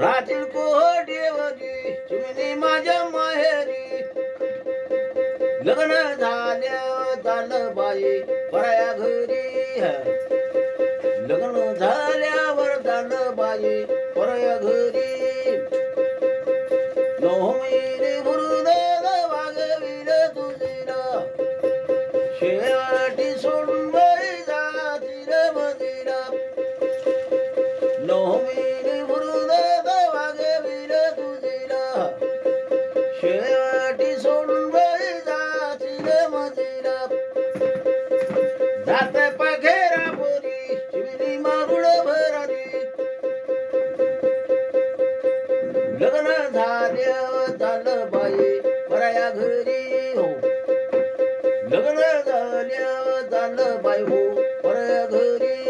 राहतील कोहडेवरी चिमणी माझ्या माहेरी. लग्न झाल्या झालं बाई पराया घरी लग्न झाल्यावर झालं बाई पराया घरी. नोमिनी गुरुदेव वागविल तुझीला. शेवा शेवटी सोडून बाई जातील मदिरा. जात पखेरा पोरी शिवली मारुड भरारी लग्न झाल्या झालं बाई घरी हो. लग्न झाल्या झालं बाई हो घरी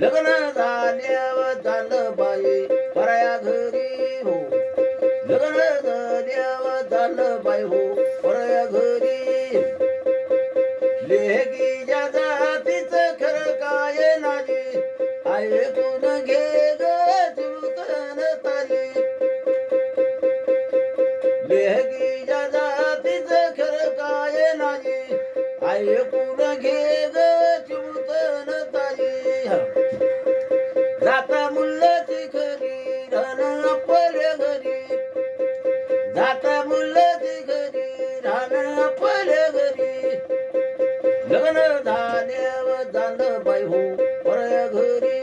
लग्न झाल्यावर झालं बाई पराया घरी हो लग्न झाल्यावर झालं बाई हो पराया घरी लेकीच्या जातीचं खरं काय नाही ऐकून घे ग चिवतन तारी लेकीच्या जातीचं खरं काय नाही ऐकून लग्न धान्यव झालं बाई हो परया घरी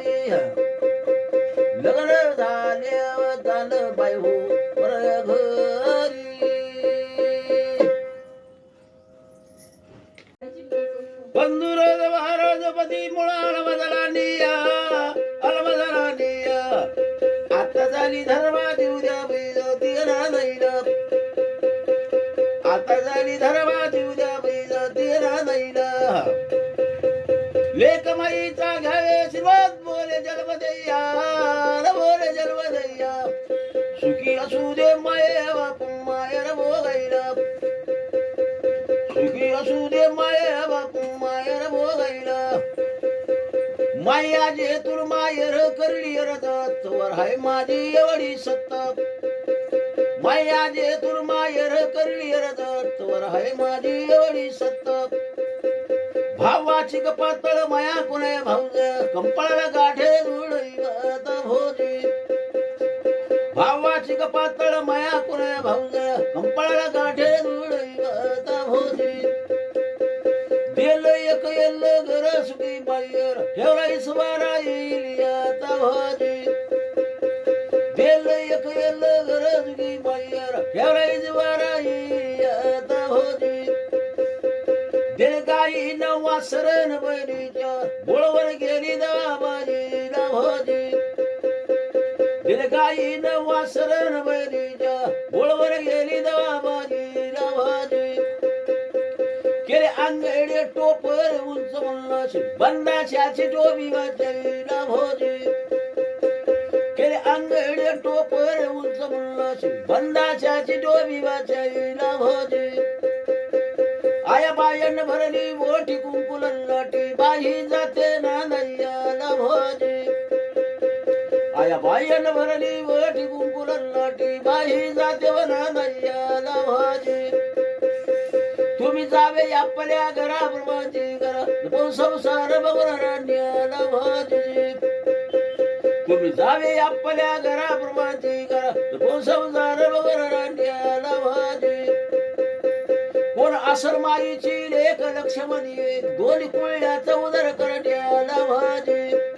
लग्न धान्यव झालं बाई हो परया घरी महाराज पती मुळा अलमदला निया अलमदला निया आता झाली धर्माची उद्या बैजती नाही आता झाली धर्म सुखी असू दे माये बापू मायर भोगायला सुखी असू दे माये बापू मायर भोगायला माया जे तुर मायर करली रदत वर हाय माझी एवढी सत्ता. माया जे तुर मायर करली रदत वर हाय माझी एवढी सत्ता. भावाची कपातळ माया कुणे भाऊज? कंपाळाला गाठे रुळत पातळ माया कुणा भाऊज कंपाळाला गाठे भोजी. देल एक येल घर सुखी बायर ठेवराई सुवारा येईल आता भोजी. देल एक येल घर सुखी बायर ठेवराई सुवारा येईल याता भोजी. दिलगाई नवा सरण बरीच्या बोळवर गे दिलगाई न वासरण बनीच्या बोळवर गेली दाबाजी भोजी केले अंगडे टोपर उंच म्हणलाशी बंदाशाची डोबी वाजली भोजी केले अंगडे टोपर उंच म्हणलाशी बंदाशाची डोबी वाजली भोजी आया बायन भरली मोठी कुंकुलन लाटी बाई जाते ना आया बायन भरली वटी कुंकुल लाटी बाई जाते ना नैयाला तुम्ही जावे आपल्या घराप्रमाणे घरा कोण संसार बघणाऱ्या भाजी. तुम्ही जावे आपल्या घराप्रमाणे करा कोण संसार बघणाऱ्या भाजी. कोण असर माईची लेख लक्ष्मणी दोन कोळ्याचं उदर करण्याला भाजी.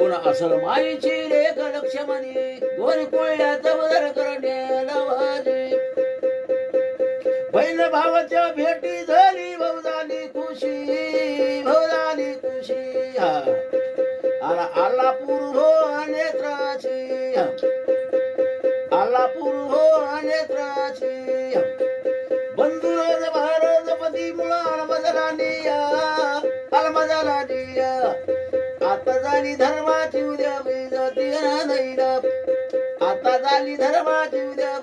कोण असर माईची लेख लक्ष्मणी दोन कुळ्याचा उदर करणे भाजी बहीण भावाच्या भेटी झाली भवदानी खुशी भवदानी खुशी हा. आला आला पूर्व हो नेत्राची आला पूर्व हो नेत्राची बंधू भारत पती मुळा मजरानिया या. झाली धर्माची उद्या मी जाती आता झाली धर्माची उद्या